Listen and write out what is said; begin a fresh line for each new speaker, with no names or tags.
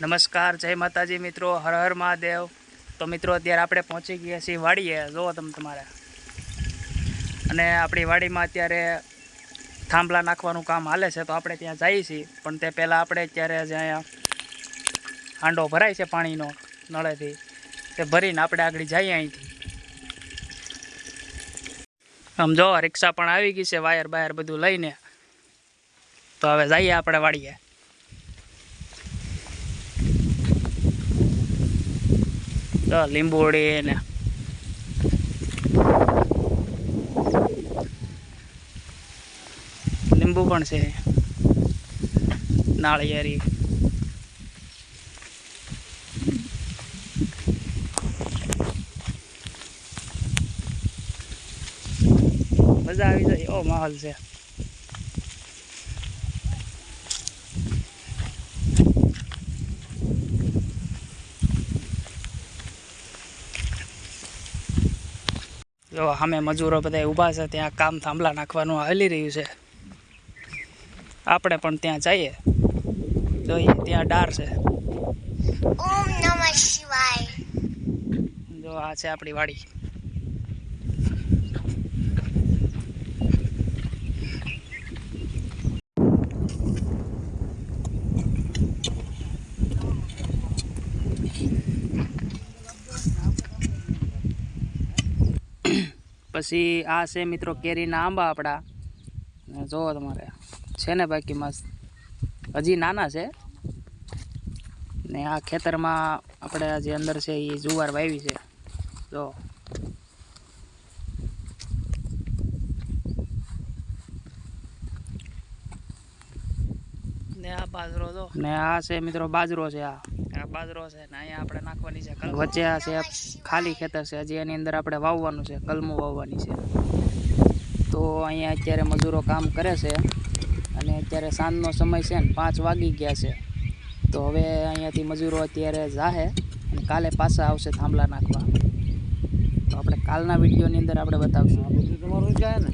નમસ્કાર, જય માતાજી મિત્રો, હર હર મહાદેવ. તો મિત્રો, અત્યારે આપણે પહોંચી ગયા છીએ વાડીએ. જુઓ તમે તમારે. અને આપણી વાડીમાં અત્યારે થાંભલા નાખવાનું કામ હાલે છે, તો આપણે ત્યાં જઈએ છીએ. પણ તે પહેલાં આપણે અત્યારે જે હાંડો ભરાય છે પાણીનો નળેથી, તે ભરીને આપણે આગળ જઈએ અહીંથી. આમ જો, રિક્ષા પણ આવી ગઈ છે, વાયર બાયર બધું લઈને. તો હવે જઈએ આપણે વાડીએ. લીંબોડી ને લીંબુ પણ છે. નાળિયેરી. મજા આવી જાય એવો માહોલ છે. જો સામે મજૂરો બધા ઊભા છે ત્યાં કામ થાંભલા નાખવાનું હાલી રહ્યું છે. આપણે પણ ત્યાં જઈએ. જોઈએ ત્યાં ડાર છે.
ઓમ નમઃ શિવાય.
જો આ છે આપણી વાડી. પછી આ છે મિત્રો કેરીના આંબા આપણા જોવો તમારે. છે ને બાકી મસ્ત. હજી નાના છે. ને આ ખેતરમાં આપણે જે અંદર છે એ જુવાર વાવી છે. જો. આ બાજરો તો ને આ છે મિત્રો બાજરો છે આ. આ બાજરો છે ને અહીંયા આપણે નાખવાની છે વચ્ચે આ છે ખાલી ખેતર છે હજી એની અંદર આપણે વાવવાનું છે કલમો વાવવાની છે. તો અહીંયા અત્યારે મજૂરો કામ કરે છે અને અત્યારે સાંજનો સમય છે ને પાંચ વાગી ગયા છે. તો હવે અહીંયાથી મજૂરો અત્યારે જાહે અને કાલે પાછા આવશે થાંભલા નાખવા. તો આપણે કાલના વિડીયોની અંદર આપણે બતાવશું.
બધું તમારું જાય ને?